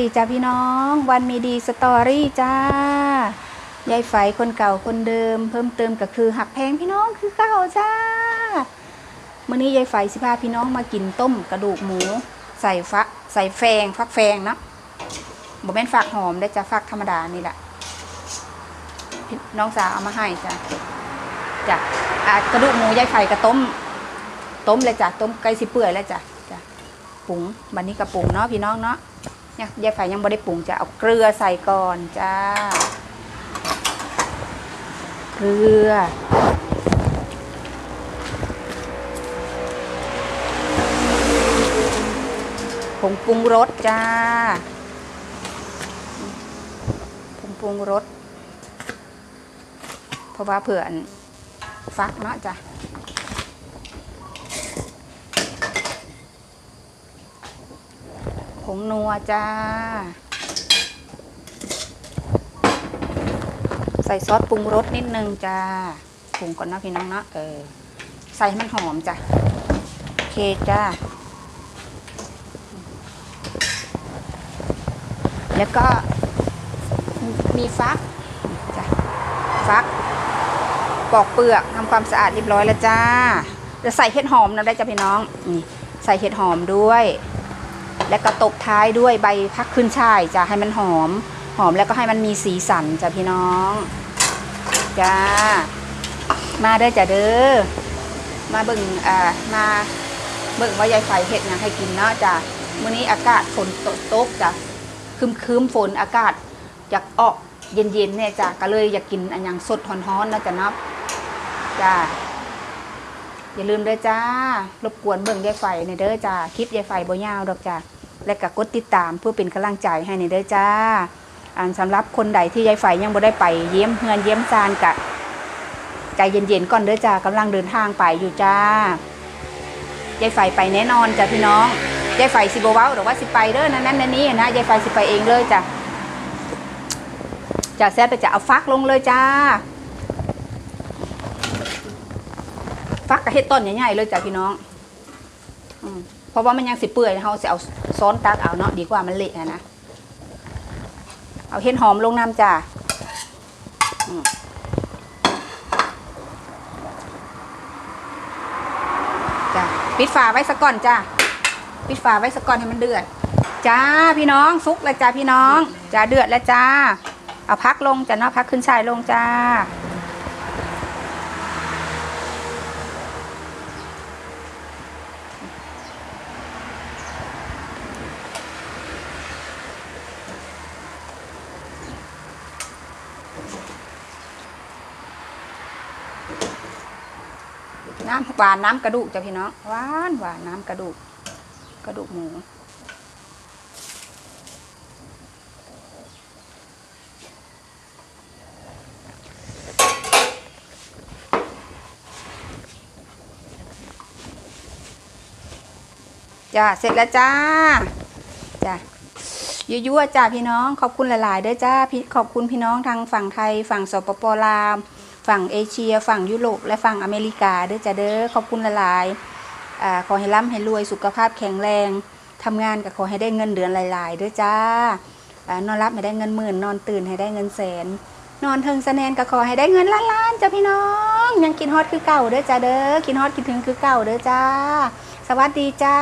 ดีจ้าพี่น้อง วันมีดีสตอรี่จ้ายายไฝคนเก่าคนเดิม เพิ่มเติมก็คือหักแพงพี่น้องคือเก่าจ้ามื้อนี้ยายไฝสิพาพี่น้องมากินต้มกระดูกหมู ใส่ฟักใส่แฟงฟักแฟงนะบ่แม่นฟักหอมได้จ้ะฟักธรรมดานี่แหละพี่น้องสาวเอามาให้จ้ะจ้ะกระดูกหมูยายไฝก็ต้ม ต้มเลยจ้ะต้มไก่สิเปื่อยแล้วจ้ะจ้ะปรุงบันนี้ก็ปรุงเนาะพี่น้องเนาะ เนี่ยยายไฝยังไม่ได้ปรุงจะเอาเกลือใส่ก่อนจ้า เกลือ ผงปรุงรสจ้า ผงปรุงรส เพราะว่าเผื่อนฟักเนาะจ้ะ ผงนัวจ้า ใส่ซอสปรุงรสนิดนึงจ้าปรุงก่อนนะพี่น้องเนาะเออ ใส่ให้มันหอมจ้ะโอเคจ้า แล้วก็มีฟักจ้ะฟักปอกเปลือกทำความสะอาดเรียบร้อยแล้วจ้าจะใส่เห็ดหอมนะได้จ้ะพี่น้องนี่ใส่เห็ดหอมด้วย แล้วก็ตบท้ายด้วยใบพักขึ้นช่ายจะให้มันหอม หอมแล้วก็ให้มันมีสีสันจ้ะพี่น้องจ้ามาเด้อจ้ะเด้อมาเบิ่งอ่ามาเบิ่งว่ายายไฟเห็ดหยังให้กินเนาะจ้ะมื้อนี้อากาศฝนตกจ้ะคืมคืมฝนอากาศอยากออกเย็นๆเนี่ยจ้ะก็เลยอยากกินอันยังสดฮ้อนๆนะจ้ะเนาะจ้าอย่าลืมเด้อจ้ารบกวนเบิ่งยายไฟในเด้อจ้าคลิปยายไฟบ่ยาวดอกจ้า และก็กดติดตามเพื่อเป็นกำลังใจให้ในเด้อจ้าอันสำหรับคนใดที่ยายไฟยังบ่ได้ไปเยี่ยมเฮือนเยี่ยมซานกะใจเย็นๆก่อนเด้อจ้ากำลังเดินทางไปอยู่จ้ายายไฟไปแน่นอนจ้ะพี่น้องยายไฟสิบเว้าหรือว่าสิไปเด้อนั่นนั่นนั่นนี่นะยายไฟสิไปเองเลยจ้ะจ้าแซ่บไปจะเอาฟักลงเลยจ้า ฟักกระเฮ็ดต้นใหญ่ๆเลยจ้ะพี่น้องอม ราะว่ามันยังสิเปื่อยเฮาสิเอาซ้อนตักเอาเนาะดีกว่ามันเละนะ เอาเห็ดหอมลงน้ำจ้ะอืมจ้ะปิดฝาไว้สักก่อนจ้ะปิดฝาไว้สักก่อนให้มันเดือด จ้าพี่น้องซุกแล้วจ้าพี่น้องจ้าเดือดแล้วจ้า เอาพักลงจ้ะเนาะพักขึ้นชายลงจ้า น้ำหวานน้ำกระดูกจ้ะพี่น้องหวานหวานน้ำกระดูก กระดูกหมูจ้าเสร็จแล้วจ้าจ้ายั่วๆจ้าพี่น้องขอบคุณหลาย ๆ เด้อจ้าพี่ขอบคุณพี่น้องทางฝั่งไทยฝั่งสปปลาว ฝั่งเอเชีย ฝั่งยุโรปและฝั่งอเมริกาเด้อจ้าเด้อขอบคุณหลายๆอ่าขอให้ร่ำให้รวยสุขภาพแข็งแรงทำงานก็ขอให้ได้เงินเดือนหลายๆเด้อจ้านอนรับให้ได้เงินหมื่น นอนตื่นให้ได้เงินแสน นอนเทิงสะแนนก็ขอให้ได้เงินล้านๆจ้าพี่น้อง ยังกินฮอตคือเก่าเด้อจ้าเด้อกินฮอตคิดถึงคือเก่าเด้อจ้า สวัสดีจ้า